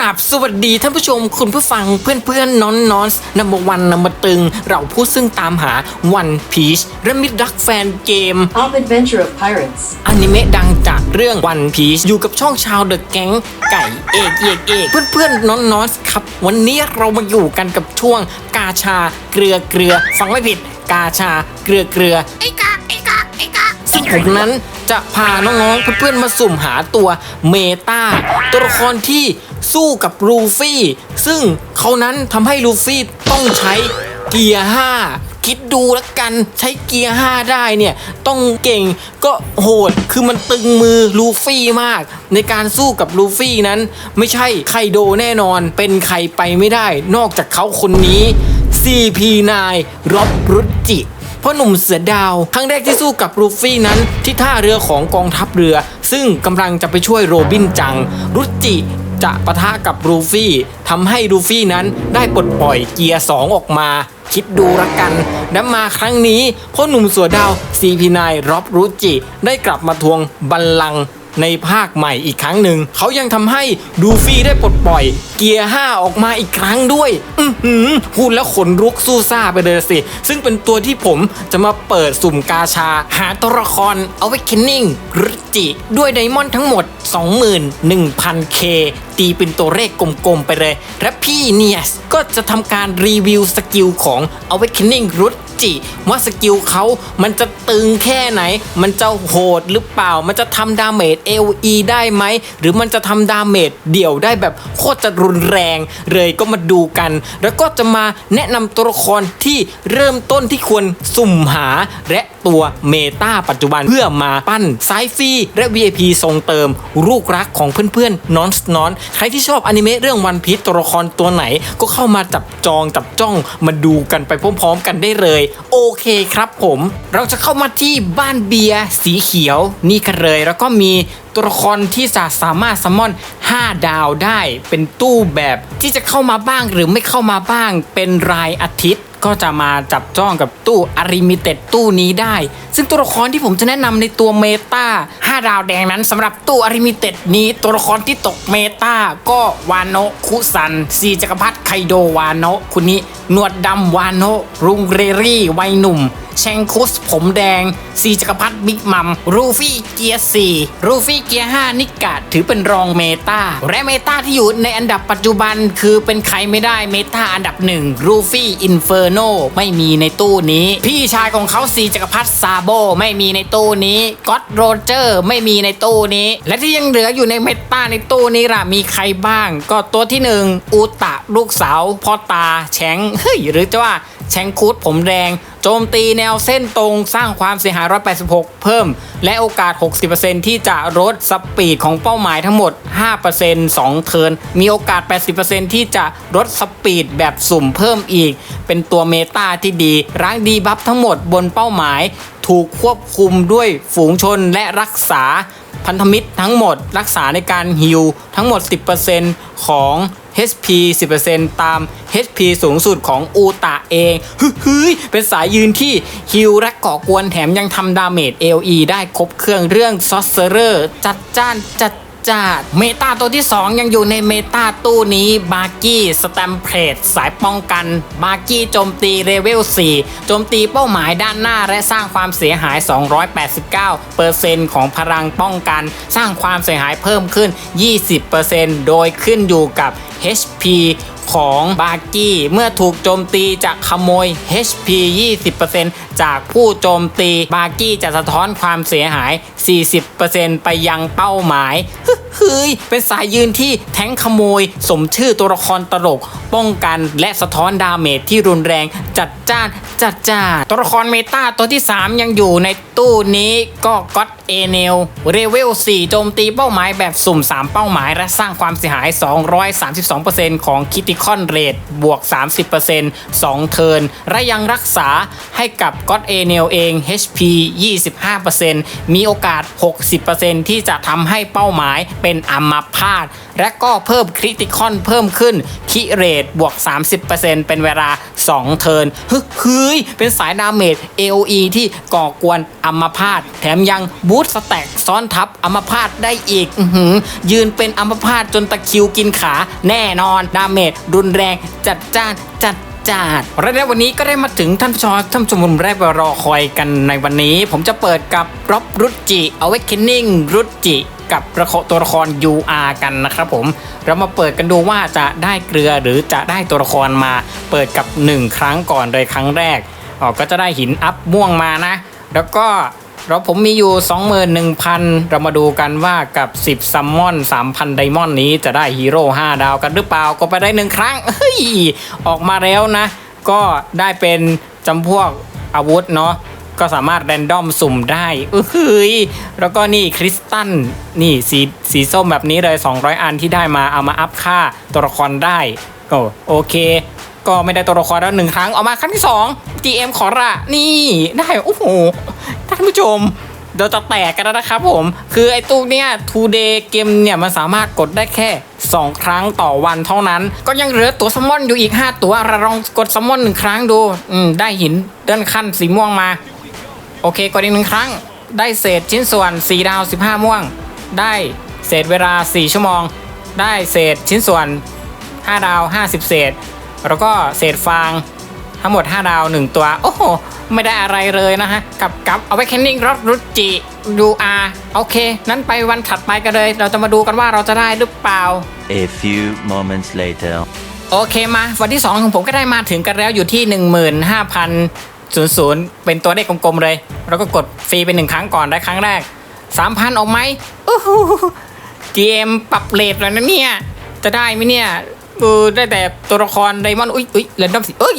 ราบสวัสดีท่านผู้ชมคุณผู้ฟังเพื่อนเพื่อนๆนอนนอนนัมเบอร์วันนัมเบอร์ตึง เราผู้ซึ่งตามหา One Piece และมิดรักแฟนเกม Of Adventure of Pirates. อนิเมะดังจากเรื่อง One Piece อยู่กับช่องชาวเดอะแก๊งไก่เอกเอกเอกเพื่อนเพื่อนๆนอนนอนครับ วันนี้เรามาอยู่กันกับช่วงกาชาเกลือเกลือฟังไม่ผิด กาชาเกลือเกลือไอ้กากไอ้กากไอ้กากซึ่งผมนั้นจะพาน้องๆเพื่อนๆมาสุ่มหาตัวเมตาตัวละครที่ สู้กับลูฟี่ ซึ่งเขานั้นทำให้ลูฟี่ต้องใช้เกียร์5คิดดูแล้วกันใช้เกียร์5ได้เนี่ย ต้องเก่งก็โหดคือมันตึงมือลูฟี่มาก ในการสู้กับลูฟี่นั้น ไม่ใช่ไคโดแน่นอนเป็นใครไปไม่ได้ นอกจากเขาคนนี้ CP9 รอบรุจิเพราะหนุ่มเสือดาว ครั้งแรกที่สู้กับลูฟี่นั้นที่ท่าเรือของกองทัพเรือ ซึ่งกำลังจะไปช่วยโรบินจัง รุจิ จะปะทะกับรูฟี่ทำให้รูฟี่นั้นได้ปลดปล่อยเกียร์ 2 ออกมา คิดดูละกันและมาครั้งนี้พ่อหนุ่มสัวดาว CP9 รอบรุจิ ได้กลับมาทวงบัลลังก์ ในภาคใหม่อีกครั้งหนึ่ง เขายังทำให้ดูฟี่ได้ปลดปล่อย เกียร์ 5 ออกมาอีกครั้งด้วย อือหือพูดแล้วขนลุกสู้ซ่าไปเลยสิ ซึ่งเป็นตัวที่ผมจะมาเปิดสุ่มกาชา หาตัวละคร Awakening รุจิด้วยไดมอนด์ทั้งหมด 21,000K ตีเป็นตัวเลขกลมๆไปเลย และพี่เนียสก็จะทำการรีวิวสกิลของ Awakening รุ จิ ว่าสกิลเขามันจะตึงแค่ไหน มันจะโหดหรือเปล่า มันจะทำดาเมจ LE ได้ไหม หรือมันจะทำดาเมจเดี่ยวได้แบบโคตรจะรุนแรงเลยก็มาดูกัน แล้วก็จะมาแนะนำตัวละครที่เริ่มต้นที่ควรสุ่มหาและตัวเมตาปัจจุบันเพื่อมาปั้นไซฟรีและ VIP ทรงเติม ลูกรักของเพื่อนๆนอนนอน ใครที่ชอบอนิเมะเรื่องวันพี e ตัวละครตัวไหน ก็เข้ามาจับจองจับจ้องมาดูกันไปพร้อมๆ กันได้เลยโอเคครับผม เราจะเข้ามาที่บ้านเบียร์สีเขียวนี่กันเลย แล้วก็มีตัวละครที่จะสามารถซัมมอน 5 ดาวได้ เป็นตู้แบบที่จะเข้ามาบ้างหรือไม่เข้ามาบ้าง เป็นรายอาทิตย์ก็จะมาจับจ้องกับตู้อาริมิเต็ดตู้นี้ได้ ซึ่งตัวละครที่ผมจะแนะนำในตัวเมตา5 ดาวแดงนั้นสำหรับตู้อาริมิเต็ดนี้ ตัวละครที่ตกเมตาก็วานโนคุซันซีจักรพรรดิไคโดวานโนคุณนี้ หนวดดำวานโนรุงเรรี่วัยหนุ่ม แชงคุสผมแดง ซีจักรพรรดิบิ๊กมัม รูฟี่เกียร์4รูฟี่เกียร์5นิกะถือเป็นรองเมตาและเมตาที่อยู่ในอันดับปัจจุบันคือเป็นใครไม่ได้เมตาอันดับหนึ่งรูฟี่อินเฟอร์โนไม่มีในตู้นี้ พี่ชายของเขาซีจักรพรรดิซาโบไม่มีในตู้นี้ก็อตโรเจอร์ไม่มีในตู้นี้ และที่ยังเหลืออยู่ในเมตาในตู้นี้ล่ะมีใครบ้าง ก็ตัวที่หนึ่งอูตะลูกสาวพ่อตาแฉงเฮ้ยหรือจะว่าแชงคูดผมแดง โจมตีแนวเส้นตรงสร้างความเสียหาย 186 เพิ่ม และโอกาส 60%ที่จะลดสปีดของเป้าหมายทั้งหมด 5% 2 เทิร์น มีโอกาส 80%ที่จะลดสปีดแบบสุ่มเพิ่มอีก เป็นตัวเมตาที่ดีร้างดีบัฟทั้งหมดบนเป้าหมาย ถูกควบคุมด้วยฝูงชนและรักษาพันธมิตรทั้งหมดรักษาในการฮิลทั้งหมด 10%ของ HP 10%ตาม HP สูงสุดของอูตะเองเฮ้ยเป็นสายยืนที่ฮิลและก่อกวนแถมยังทำดาเมจ LE ได้ครบเครื่องเรื่องซอสเซอร์จัดจ้านจัดจานเมตาตัวที่ 2 ยังอยู่ในเมตาตู้นี้บาร์กี้สแตมเพลตสายป้องกัน บาร์กี้โจมตีเลเวล 4 โจมตีเป้าหมายด้านหน้าและสร้างความเสียหาย 289%ของพลังป้องกัน สร้างความเสียหายเพิ่มขึ้น 20%โดยขึ้นอยู่กับ HP ของบาร์กี้เมื่อถูกโจมตีจะขโมย HP 20%จากผู้โจมตีบาร์กี้จะสะท้อนความเสียหาย 40%ไปยังเป้าหมายเฮ้ยเป็นสายยืนที่แทงขโมย สมชื่อตัวละครตลก ป้องกันและสะท้อนดาเมจที่รุนแรงจัดจ้านจัดจ้านตัวละครเมตาตัวที่ 3 ยังอยู่ในตู้นี้ก็ก็อต เอเนลเรเวล 4 โจมตีเป้าหมายแบบสุ่ม 3 เป้าหมาย และสร้างความเสียหาย 232%ของคิติคอนเรทบวก 30% 2 เทิร์นและยังรักษาให้กับก็อตเอเนลเอง HP 25%มีโอกาส 60%ที่จะทำให้เป้าหมายเป็นอัมพาตและก็เพิ่มคริติคอนเพิ่มขึ้นคิเรทบวก 30%เป็นเวลา 2 เทิร์นฮึเฮ้ยเป็นสายดาเมจ AOE ที่ก่อกวนอัมพาตแถมยังบูสต์สแต็กซ้อนทับอัมพาตได้อีกอืยืนเป็นอัมพาตจนตะคิวกินขาแน่นอนดาเมจรุนแรงจัดจ้านจัดจัดและในวันนี้ก็ได้มาถึงท่านผู้ชมท่านผู้ชมแรกรอคอยกันในวันนี้ ผมจะเปิดกับร็อบรุจิ Awakening รุจิกับละคตัวละคร UR กันนะครับผม เรามาเปิดกันดูว่าจะได้เกลือหรือจะได้ตัวละครมาเปิดกับ 1 ครั้งก่อนเลยครั้งแรกออก็จะได้หินอัพม่วงมานะ แล้วก็ เราผมมีอยู่ 21,000 เรามาดูกันว่ากับ 10 ซัมมอน 3,000 ไดมอนด์นี้จะได้ฮีโร่5ดาวกันหรือเปล่า ก็ไปได้หนึ่งครั้ง เฮ้ย ออกมาแล้วนะ ก็ได้เป็นจำพวกอาวุธเนาะก็สามารถแรนดอมสุ่มได้เอ้ยแล้วก็นี่คริสตัลนี่สีสีส้มแบบนี้เลย 200 อันที่ได้มาเอามาอัพค่าตัวละครได้โอ้โอเค ก็ไม่ได้ตัวละครแล้วหนึ่งครั้ง เอามาครั้งที่ 2 GM ขอละนี่ได้โอ้โหานผู้ชมเดี๋ยวจะแตกกันแล้วนะครับผม คือไอ้ตู้เนี้ย two day เกมเนี่ย มันสามารถกดได้แค่ 2 ครั้งต่อวันเท่านั้น ก็ยังเหลือตัวซัมมอนอยู่อีก 5 ตัวเราลองกดซัมมอนหนึ่งครั้งดู อืม ได้หินเดินขั้นสีม่วงมา โอเค กดอีกหนึ่งครั้ง ได้เศษชิ้นส่วน 4 ดาว 15 ม่วง ได้เศษเวลา 4 ชั่วโมง ได้เศษชิ้นส่วน 5 ดาว 50 เศษ แล้วก็เศษฟาง ทั้งหมด 5 ดาว 1 ตัว โอ้โห ไม่ได้อะไรเลยนะฮะ กับกับเอาไว้แคนนิ่งรถรุจิดูอาโอเค นั้นไปวันถัดไปกันเลย เราจะมาดูกันว่าเราจะได้หรือเปล่า A few moments later. โอเคมา วันที่ 2 ของผมก็ได้มาถึงกันแล้วอยู่ที่ 15,000 เป็นตัวเลขกลมๆเลยแล้วก็กดฟรีเป็นหนึ่งครั้งก่อนได้ครั้งแรก 3,000 ออกไหมอู้หู GM ปรับเลทแล้วนะเนี่ย จะได้ไหมเนี่ย เออได้แต่ตัวละครไดมอนด์อุ้ยอุ้ยเรนดอมสิเอ้ย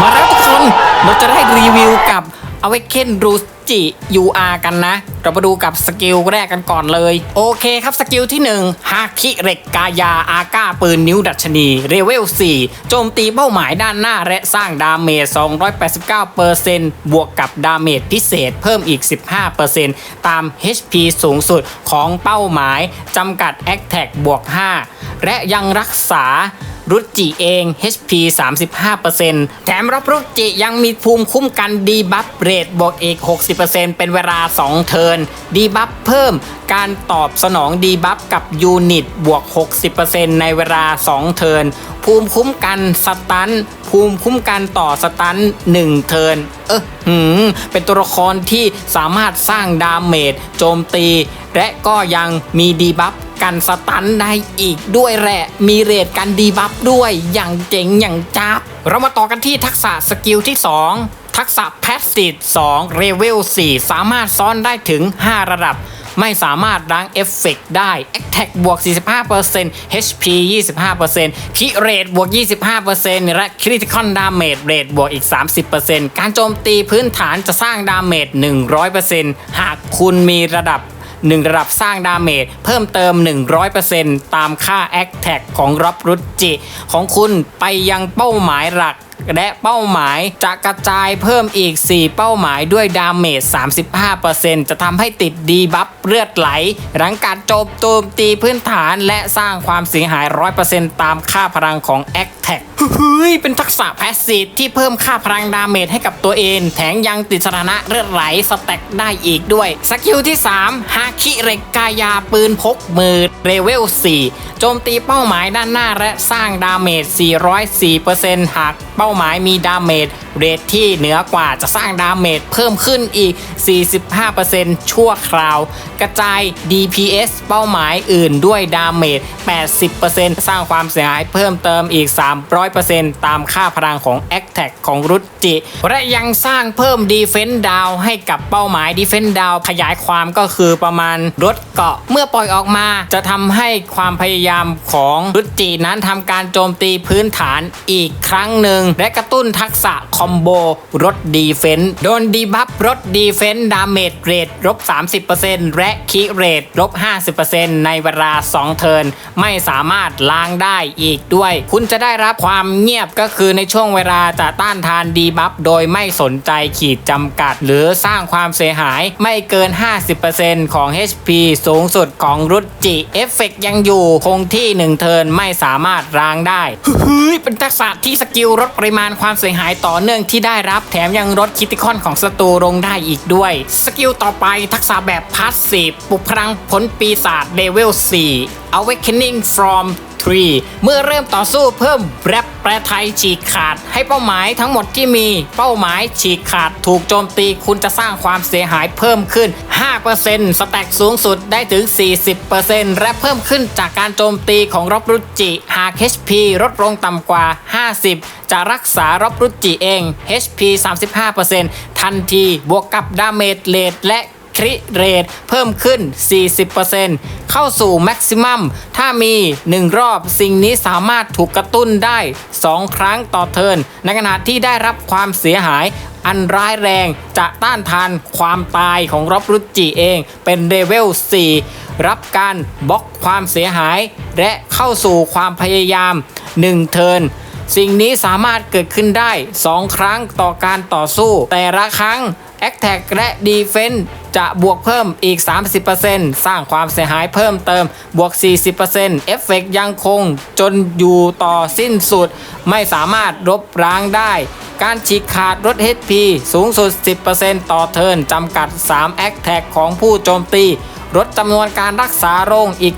มาแล้วทุกคนเราจะได้รีวิวกับ Awaken r u j i UR กันนะ เรามาดูกับสกิลแรกกันก่อนเลย โอเคครับสกิลที่1ฮาคิเรกกายาอาก้าปืนนิ้วดัชนีเรเวล 4 โจมตีเป้าหมายด้านหน้าและสร้างดาเมจ 289%บวกกับดาเมจพิเศษเพิ่มอีก 15%ตาม HP สูงสุดของเป้าหมายจำกัด a t t a c บวก 5 และยังรักษารุจิเอง HP 35%แถมรับรุจิยังมีภูมิคุ้มกันดีบัฟเรทบวกอีก 60%เป็นเวลา 2 เทิร์นดีบัฟเพิ่มการตอบสนองดีบัฟกับยูนิตบวก 60%ในเวลา 2 เทิร์นภูมิคุ้มกันสตัน ภูมิคุ้มกันต่อสตัน 1 เทิร์น เออหืมเป็นตัวละครที่สามารถสร้างดาเมจโจมตี และก็ยังมีดีบัฟกันสตันได้อีกด้วยแหละ มีเรทกันดีบัฟด้วยอย่างเจ๋งอย่างจ้าบเรามาต่อกันที่ทักษะสกิลที่ 2 ทักษะแพสซีฟ2เรเวล4สามารถซ้อนได้ถึง 5 ระดับ ไม่สามารถล้างเอฟเฟกได้ Attack บวก 45% HP 25%คิเรทบวก 25%และ Critical Damage Rate บวกอีก 30%การโจมตีพื้นฐานจะสร้างดาเมจ100%หากคุณมีระดับ1ระดับสร้างดาเมจเพิ่มเติม 100%ตามค่า a c t a c ของรับรุจิของคุณไปยังเป้าหมายหลัก และเป้าหมายจะกระจายเพิ่มอีก 4 เป้าหมายด้วยดาเมจ 35%จะทำให้ติดดีบัฟเลือดไหล หลังการโจมโจมตีพื้นฐานและสร้างความเสียหาย 100%ตามค่าพลังของ a c t a c เฮ้ย เป็นทักษะแพสซีฟที่เพิ่มค่าพลังดาเมจให้กับตัวเอง แถมยังติดสถานะเลือดไหลสแต็กได้อีกด้วย สกิลที่ 3 ฮาคิเรกกายาปืนพกมือเรเวล 4 โจมตีเป้าหมายด้านหน้าและสร้างดาเมจ 404%หาก เป้าหมายมีดาเมจเรทที่เหนือกว่าจะสร้างดาเมจเพิ่มขึ้นอีก 45%ชั่วคราว กระจาย DPS เป้าหมายอื่นด้วยดาเมจ 80%สร้างความเสียหายเพิ่มเติมอีก 300%ตามค่าพลังของ a c t a c ของรุจิ และยังสร้างเพิ่ม Defense Down ให้กับเป้าหมาย Defense Down ขยายความก็คือประมาณลดเกาะ เมื่อปล่อยออกมาจะทำให้ความพยายามของรุจินั้นทำการโจมตีพื้นฐานอีกครั้งหนึ่งและกระตุ้นทักษะคอมโบลดดีเฟนต์โดนดีบัฟลดดีเฟนต์ดาเมจเรทลบ 30%และคีเรทลบ 50%ในเวลา 2 เทิร์นไม่สามารถล้างได้อีกด้วย คุณจะได้รับความเงียบก็คือในช่วงเวลาจะต้านทานดีบัฟโดยไม่สนใจขีดจำกัด หรือสร้างความเสียหายไม่เกิน 50%ของ HP สูงสุดของรุจิเอฟเฟกยังอยู่คงที่หนึ่งเทิร์นไม่สามารถร้างได้เฮ้ยเป็นทักษะที่สกิลลดปริมาณความเสียหายต่อเนื่องที่ได้รับแถมยังลดคิติคอนของศัตรูลงได้อีกด้วย สกิลต่อไปทักษะแบบพาสซีฟปลุกพลังผลปีศาจเลเวล4 Awakening from 3 เมื่อเริ่มต่อสู้เพิ่มแรปแปรไทยฉีกขาด ให้เป้าหมายทั้งหมดที่มี เป้าหมายฉีกขาดถูกโจมตีคุณจะสร้างความเสียหายเพิ่มขึ้น 5%สแต็กสูงสุดได้ถึง 40%และเพิ่มขึ้นจากการโจมตีของรบรุจิ หาก HP ลดลงต่ำกว่า 50จะรักษารบรุจิเอง HP 35%ทันที บวกกับดาเมจเลดและ คริเรทเพิ่มขึ้น 40%เข้าสู่แม็กซิมัมถ้ามี 1 รอบสิ่งนี้สามารถถูกกระตุ้นได้ 2 ครั้งต่อเทินในขณะที่ได้รับความเสียหายอันร้ายแรงจะต้านทานความตายของรบรุจิเองเป็นเลเวล 4 รับการบล็อกความเสียหาย และเข้าสู่ความพยายาม 1 เทินสิ่งนี้สามารถเกิดขึ้นได้ 2 ครั้งต่อการต่อสู้ แต่ละครั้ง a t t a c k และ Defense จะบวกเพิ่มอีก 30%สร้างความเสียหายเพิ่มเติมบวก 40%เอฟเฟกยังคงจนอยู่ต่อสิ้นสุด ไม่สามารถลบล้างได้ การฉีกขาดลด HP สูงสุด 10%ต่อเทิร์นจำกัด3 a t t a c k ของผู้โจมตีลดจำนวนการรักษาโรงอีก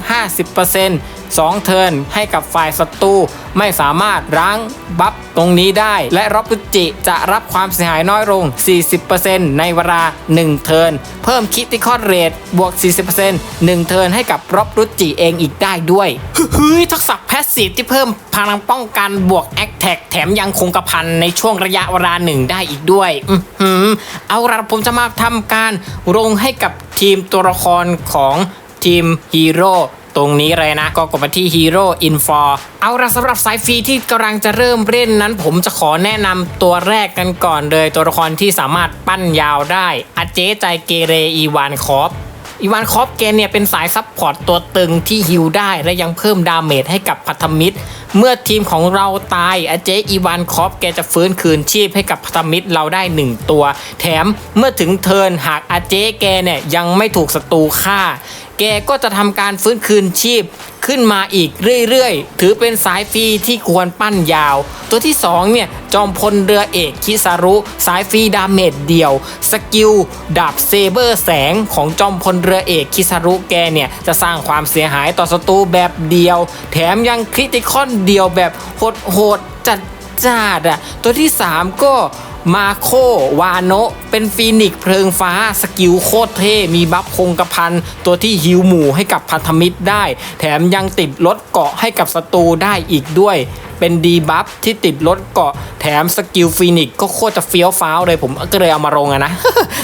50% 2 เทิร์นให้กับฝ่ายศัตรูไม่สามารถร้งบัฟตรงนี้ได้ และรอบพุจิจะรับความเสียหายน้อยลง 40%ในเวลา 1 เทิร์นเพิ่มคิติคอนเรทบวก 40% 1 เทิร์นให้กับรอบรุจิเองอีกได้ด้วยเฮ้ยทักษะแพสซีฟที่เพิ่มพลังป้องกันบวกแอคแท็กแถมยังคงกระพันในช่วงระยะเวลาหนึ่งได้อีกด้วยอือหือเอาละผมจะมาทำการลงให้กับทีมตัวละครของทีมฮีโร่ ตรงนี้เลยนะก็กดมาที่ Hero Info เอาละสำหรับสายฟรีที่กำลังจะเริ่มเล่นนั้น ผมจะขอแนะนำตัวแรกกันก่อนเลยตัวละครที่สามารถปั้นยาวได้อาเจใจเกเรอีวานคอฟอีวานคอฟแกเนี่ยเป็นสายซับพอร์ตตัวตึงที่ฮิลได้และยังเพิ่มดาเมจให้กับพัธมิตร เมื่อทีมของเราตายอาเจอีวานคอฟแกจะฟื้นคืนชีพให้กับพัธมิตรเราได้ 1 ตัว แถมเมื่อถึงเทิร์นหากอาเจแกเนี่ยยังไม่ถูกศัตรูฆ่า แกก็จะทำการฟื้นคืนชีพขึ้นมาอีกเรื่อยๆ ถือเป็นสายฟรีที่ควรปั้นยาว ตัวที่2เนี่ยจอมพลเรือเอกคิซารุ สายฟรีดาเมจเดียว สกิลดาบเซเบอร์แสงของจอมพลเรือเอกคิซารุแกเนี่ยจะสร้างความเสียหายต่อศัตรูแบบเดียว แถมยังคริติคอนเดียวแบบโหดๆจัดจ้าดอะตัวที่ 3 ก็ มาโควาโนะเป็นฟีนิกเพลิงฟ้าสกิลโคตรเท่ มีบัฟคงกระพัน ตัวที่ฮิวหมู่ให้กับพันธมิตรได้ แถมยังติดลดเกาะให้กับศัตรูได้อีกด้วย เป็นดีบัฟที่ติดลดเกาะแถมสกิลฟีนิกก็โคตรจะเฟี้ยวฟ้าวเลยผมก็เลยเอามาลงอะนะ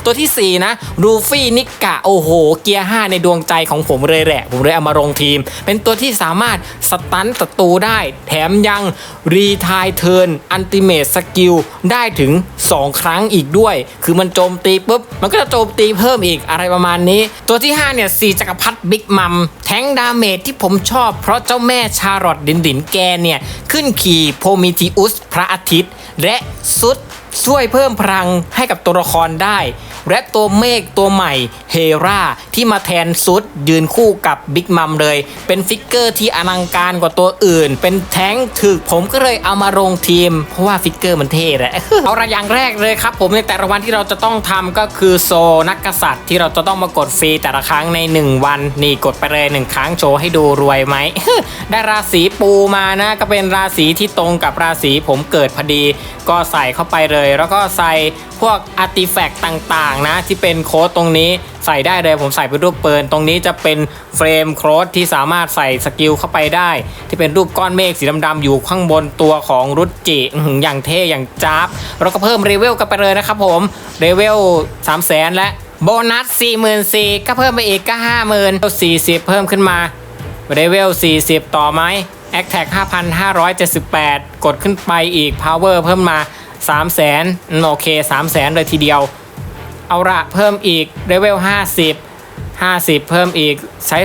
ตัวทีสี่ 4 นะรูฟี่นิกะโอ้โห เกียร์ 5 ในดวงใจของผมเลยแหละ ผมเลยเอามาลงทีม เป็นตัวที่สามารถสตันศัตรูได้ แถมยังรีทายเทิร์นอันติเมตสกิลได้ถึง 2 ครั้งอีกด้วย คือมันโจมตีปุ๊บ มันก็จะโจมตีเพิ่มอีกอะไรประมาณนี้ ตัวที่ 5 เนี่ยสีจักรพรรดิบิ๊กมัมแทงดาเมจที่ผมชอบ เพราะเจ้าแม่ชาร์ลอตดินดินแกเนี่ยขึ้นขีโพมิทิอุส พระอาทิตย์ และซุด ช่วยเพิ่มพลังให้กับตัวละครได้ และตัวเมฆตัวใหม่เฮราที่มาแทนซุดยืนคู่กับบิ๊กมัมเลย เป็นฟิกเกอร์ที่อลังการกว่าตัวอื่น เป็นแท้งถึกผมก็เลยเอามาลงทีม เพราะว่าฟิกเกอร์มันเท่แหละเอาละอย่างแรกเลยครับ ผมในแต่ละวันที่เราจะต้องทำก็คือโซนักกษัตริย์ ที่เราจะต้องมากดฟรีแต่ละครั้งใน 1 วัน นี่กดไปเลยหนึ่งครั้งโชว์ให้ดูรวยไหมได้ราศีปูมานะก็เป็นราศีที่ตรงกับราศีผมเกิดพอดี ก็ใส่เข้าไปเลยแล้วก็ใส่พวกอาร์ติแฟกต์ต่างๆนะที่เป็นโค้ดตรงนี้ใส่ได้เลยผมใส่เป็นรูปปืนตรงนี้จะเป็นเฟรมโค้ดที่สามารถใส่สกิลเข้าไปได้ ที่เป็นรูปก้อนเมฆสีดำๆอยู่ข้างบนตัวของรุจิอย่างเท่อย่างจ้าบแล้วก็เพิ่มเลเวลกันไปเลยนะครับผมเลเวล3 0 0 0 0 0และโบนัส 44,000ก็เพิ่มไปอีกก็ 50,000 40 เพิ่มขึ้นมาเลเวล 40 ต่อไหม a c t a c 5,578 กดขึ้นไปอีก Power เพิ่มมา 3 0 0 0 0 0โอเค3 0 0 0 0 0เลยทีเดียว เอาละเพิ่มอีกเลเวล50 50เพิ่มอีกใช้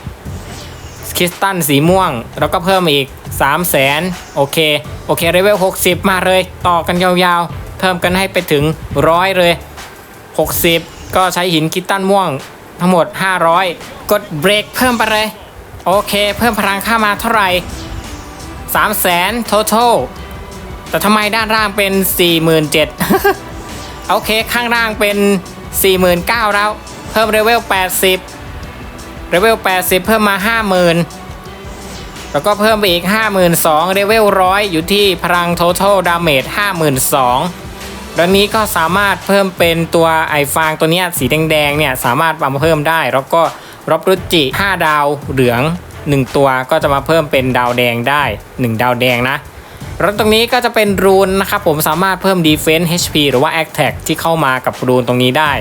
200คริสตัลสีม่วง แล้วก็เพิ่มอีก3 0 0 0 0 0โอเค โอเคเลเวล60มาเลย ต่อกันยาวๆ เพิ่มกันให้ไปถึง100เลย60ก็ใช้หินคริสตัลม่วงทั้งหมด 500 กดเบรกเพิ่มไปเลย โอเค เพิ่มพลังค่ามาเท่าไหร่สามแสน total แต่ทำไมด้านล่างเป็น 47,000โอเคข้างล่างเป็น 49,000แล้ว เพิ่มเลเวล 80เลเวล 80 เพิ่มมา 50,000 แล้วก็เพิ่มไปอีก 52,000เลเวล100อยู่ที่พลัง total damage 52,000ดังนี้ก็สามารถเพิ่มเป็นตัวไอฟางตัวนี้สีแดงๆเนี่ยสามารถมาเพิ่มได้ แล้วก็รบรุจิ 5 ดาวเหลือง 1 ตัวก็จะมาเพิ่มเป็นดาวแดงได้ 1 ดาวแดงนะ รถตรงนี้ก็จะเป็นรูนนะครับผมสามารถเพิ่ม Defense HP หรือว่า Attack ที่เข้ามากับรูนตรงนี้ได้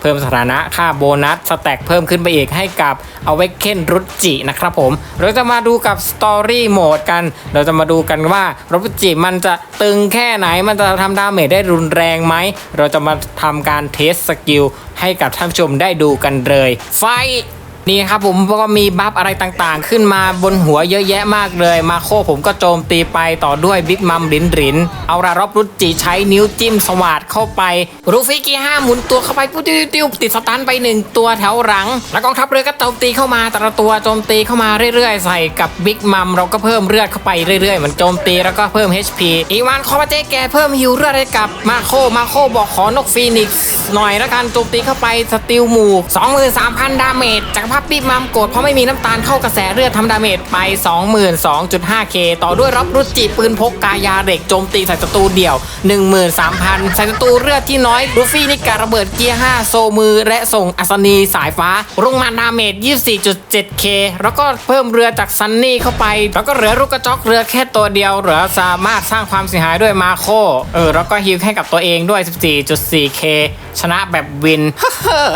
เพิ่มสถานะค่าโบนัสสแต็กเพิ่มขึ้นไปอีกให้กับ a w a k e n รุจินะครับผม เราจะมาดูกับ Story Mode กัน เราจะมาดูกันว่ารุจิมันจะตึงแค่ไหนมันจะทำดาเมจได้รุนแรงไหม เราจะมาทำการเทสสกิลให้กับท่านผู้ชมได้ดูกันเลยไฟ นี่ครับผมก็มีบัฟอะไรต่างๆ ขึ้นมาบนหัวเยอะแยะมากเลย มาโคผมก็โจมตีไปต่อด้วยบิ๊กมัมรินรินเอาระรอบรุจิใช้นิ้วจิ้มสวาดเข้าไป รูฟิกีห้าหมุนตัวเข้าไปปุ๊บติ้วติวติดสตันไปหนึ่งตัวแถวหลัง แล้วกองทัพเรือก็โจมตีเข้ามาแต่ละตัวโจมตีเข้ามาเรื่อยๆ ใส่กับบิ๊กมัมเราก็เพิ่มเลือดเข้าไปเรื่อยๆเหมือนโจมตีแล้วก็เพิ่ม HP อีวันคอมาเจแกเพิ่มฮิวเลือดให้กับมาโคมาโคบอกขอนกฟีนิกซ์หน่อยละกันโจมตีเข้าไปสติลหมู่23,000 ดาเมจจักรพรรดิบิ๊กมัมโกรธเพราะไม่มีน้ำตาลเข้ากระแสเลือดทำดาเมจไป 22.5k ต่อด้วยรับรุจิปืนพกกายาเหล็กโจมตีใส่ศัตรูเดี่ยว 13,000 ใส่ศัตรูเลือดที่น้อยลูฟี่นี่การะเบิดเกียร์ 5 โซมือ และส่งอัศนีสายฟ้าลงมาดาเมจ 24.7k แล้วก็เพิ่มเรือจากซันนี่เข้าไป แล้วก็เหลือลูกกระจอกเรือแค่ตัวเดียวเหลือสามารถสร้างความเสียหายด้วยมาโคเออแล้วก็ฮิลให้กับตัวเองด้วย 14.4k ชนะแบบวิน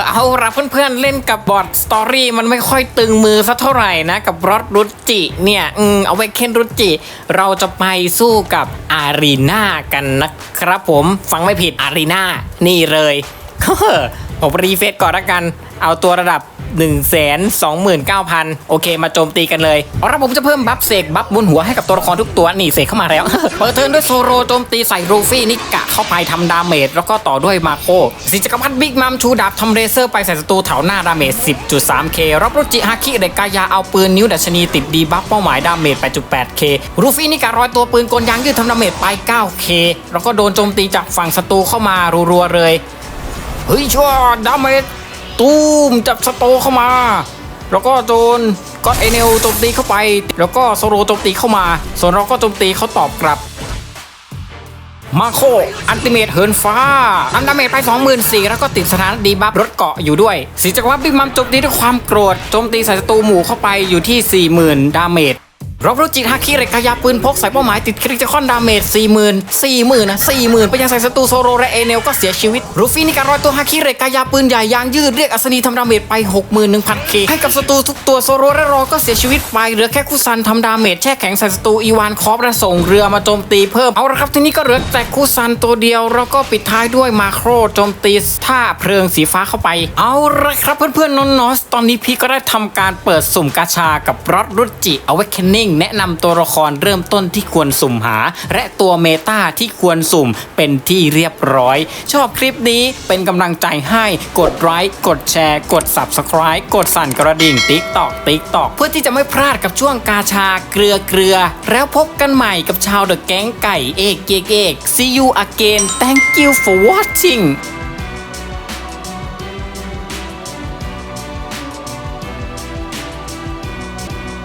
เอาละเพื่อนๆเล่นกับบอทสตอรี่มันไม่ค่อยตึงมือสักเท่าไหร่นะกับรถรุจิเนี่ยอืมเอาไว้เค้นรุจิ เราจะไปสู้กับอารีนากันนะครับผมฟังไม่ผิดอารีนานี่เลยผมรีเฟซก่อนละกัน เอาตัวระดับ 1 2 9 0 0 0 โอเค มาโจมตีกันเลยเอาละผมจะเพิ่มบัฟเสกบัฟบนหัวให้กับตัวละครทุกตัวนี่เสกเข้ามาแล้ว เปิดเทิร์นด้วยโซโรโจมตีใส่รูฟี่นิกะเข้าไปทำดาเมจแล้วก็ต่อด้วยมาโคสีจักรพรรดิบิ๊กมัมชูดาบทำเรเซอร์ไปใส่ศัตรูแถวหน้าดาเมจ 10.3k รับรุจิฮาคิเดกายาเอาปืนนิ้วดัชนีติดดีบัฟเป้าหมายดาเมจ 8.8k รูฟี่นิกะร้อยตัวปืนกลยางยืดทำดาเมจไป 9k แล้วก็โดนโจมตีจากฝั่งศัตรูเข้ามารัวๆเลยเฮ้ยชัวดาเมจ ตูมจับสโตเข้ามา แล้วก็โดนก็เอเนลโจมตีเข้าไป แล้วก็โซโรโจมตีเข้ามา ส่วนเราก็โจมตีเขาตอบกลับ มาโคอันติเมตเหินฟ้า อันดาเมจไป24,000แล้วก็ติดสถานดีบัฟรถเกาะอยู่ด้วยสีจักรวรรดิบิ๊กมัมโจมตีด้วยความโกรธโจมตีใส่ศัตรูหมู่เข้าไปอยู่ที่ 40,000 ดาเมจ รบรุจิฮาคิเรกายาปืนพกใส่เป้าหมายติดคริติคอนดาเมจ40,000 40,000นะ40,000ไปยังใส่ศัตรูโซโรและเอเนลก็เสียชีวิต รูฟี่นี่การร้อยตัวฮาคิเรกายาปืนใหญ่ยางยืดเรียกอัศนีทำดาเมจไป 61,000เคให้กับศัตรูทุกตัวโซโรและรอก็เสียชีวิตไปเหลือแค่คุซันทำดาเมจแช่แข็งใส่ศัตรูอีวานคอฟและส่งเรือมาโจมตีเพิ่มเอาละครับทีนี้ก็เหลือแต่คุซันตัวเดียวแล้วก็ปิดท้ายด้วยมาโครโจมตีท่าเพลิงสีฟ้าเข้าไป เอาละครับเพื่อนๆน้องนอสตอนนี้พี่ก็ได้ทำการเปิดสุ่มกาชากับรถรุจิ Awakening แนะนำตัวละครเริ่มต้นที่ควรสุ่มหา และตัวเมตาที่ควรสุ่มเป็นที่เรียบร้อย ชอบคลิปนี้เป็นกำลังใจให้กดไลค์กดแชร์ กด Subscribe กดสั่นกระดิ่งติ๊กตอกติ๊กตอกเพื่อที่จะไม่พลาดกับช่วงกาชาเกลือเกลือ แล้วพบกันใหม่กับชาวเดอะแก๊งไก่เอกเอกเอก see you again thank you for watching